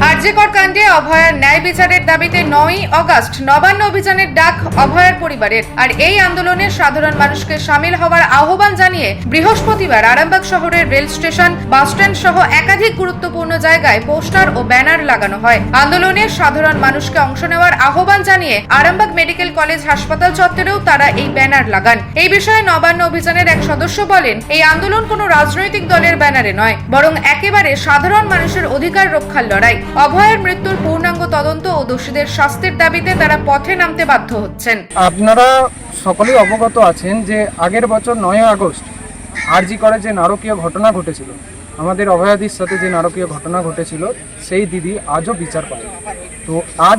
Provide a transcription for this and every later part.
I আরজেকর কাণ্ডে অভয়ার ন্যায় বিচারের দাবিতে নয়ই অগস্ট নবান্ন অভিযানের ডাক অভয়ার পরিবারের। আর এই আন্দোলনে সাধারণ মানুষকে সামিল হওয়ার আহ্বান জানিয়ে বৃহস্পতিবার আরামবাগ শহরের রেল স্টেশন বাসস্ট্যান্ড সহ একাধিক গুরুত্বপূর্ণ জায়গায় পোস্টার ও ব্যানার লাগানো হয়। আন্দোলনে সাধারণ মানুষকে অংশ নেওয়ার আহ্বান জানিয়ে আরামবাগ মেডিকেল কলেজ হাসপাতাল চত্বরেও তারা এই ব্যানার লাগান। এই বিষয়ে নবান্ন অভিযানের এক সদস্য বলেন, এই আন্দোলন কোনো রাজনৈতিক দলের ব্যানারে নয়, বরং একেবারে সাধারণ মানুষের অধিকার রক্ষার লড়াই। অভয়ের মৃত্যুর পূর্ণাঙ্গ তদন্ত ও দোষীদের শাস্তির দাবিতে তারা পথে নামতে বাধ্য হচ্ছেন। আপনারা সকলেই অবগত আছেন যে আগের বছর নয় আগস্ট আরজি করে যে নারকীয় ঘটনা ঘটেছিল, আমাদের অভয়াদির সাথে যে নারকীয় ঘটনা ঘটেছিল, সেই দিদি আজও বিচার পায়। তো আর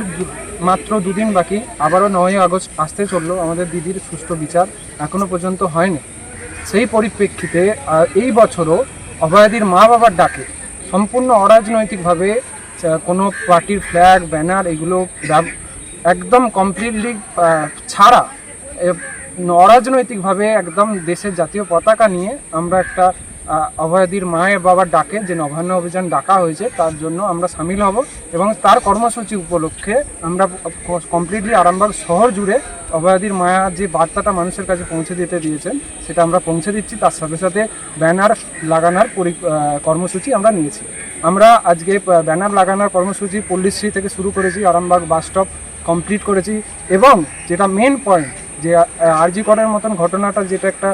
মাত্র দুদিন বাকি, আবারও নয় আগস্ট আসতে চলল, আমাদের দিদির সুষ্ঠু বিচার এখনও পর্যন্ত হয়নি। সেই পরিপ্রেক্ষিতে এই বছরও অভয়াদির মা বাবার ডাকে, সম্পূর্ণ অরাজনৈতিকভাবে কোনো পার্টির ফ্ল্যাগ ব্যানার এগুলো একদম কমপ্লিটলি ছাড়া। অরাজনৈতিকভাবে একদম দেশের জাতীয় পতাকা নিয়ে আমরা একটা অভয়াদির মায়ের বাবার ডাকে, যে নবান্ন অভিযান ডাকা হয়েছে, তার জন্য আমরা সামিল হব এবং তার কর্মসূচি উপলক্ষে আমরা কমপ্লিটলি আরামবাগ শহর জুড়ে অভয়াদির মায়া যে বার্তাটা মানুষের কাছে পৌঁছে দিতে দিয়েছেন, সেটা আমরা পৌঁছে দিচ্ছি। তার সাথে সাথে ব্যানার লাগানোর কর্মসূচি আমরা নিয়েছি। আমরা আজকে ব্যানার লাগানোর কর্মসূচি পল্লীশ্রী থেকে শুরু করেছি, আরামবাগ বাস স্টপ কমপ্লিট করেছি এবং যেটা মেন পয়েন্ট যে আরজি করার মতন ঘটনাটা যেটা একটা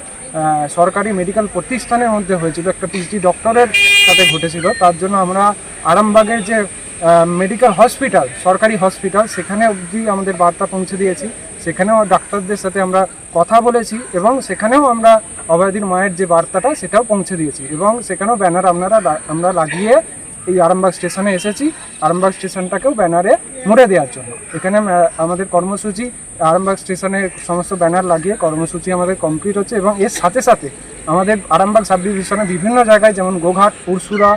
সরকারি মেডিকেল প্রতিষ্ঠানের মধ্যে হয়েছিল, একটা পিএইচডি ডক্টরের সাথে ঘটেছিল, তার জন্য আমরা আরামবাগের যে মেডিকেল হসপিটাল সরকারি হসপিটাল সেখানে অবধি আমাদের বার্তা পৌঁছে দিয়েছি। সেখানেও ডাক্তারদের সাথে আমরা কথা বলেছি এবং সেখানেও আমরা অভয়াদির মায়ের যে বার্তাটা, সেটাও পৌঁছে দিয়েছি এবং সেখানেও ব্যানার আপনারা আমরা লাগিয়ে এই আরামবাগ স্টেশনে এসেছি। আরামবাগ স্টেশনটাকেও ব্যানারে মুড়ে দেওয়ার জন্য। এখানে আমাদের কর্মসূচি, আরামবাগ স্টেশনে সমস্ত ব্যানার লাগিয়ে কর্মসূচি আমাদের কমপ্লিট হচ্ছে এবং এর সাথে সাথে আমাদের আরামবাগ সাব ডিভিশনে বিভিন্ন জায়গায় যেমন গোঘাট পুরসুরা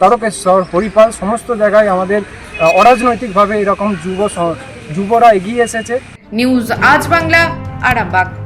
তারকেশ্বর, হরিপাল, সমস্ত জায়গায় আমাদের অরাজনৈতিকভাবে এরকম যুব যুবরা এগিয়ে এসেছে। নিউজ আজ বাংলা, আরামবাগ।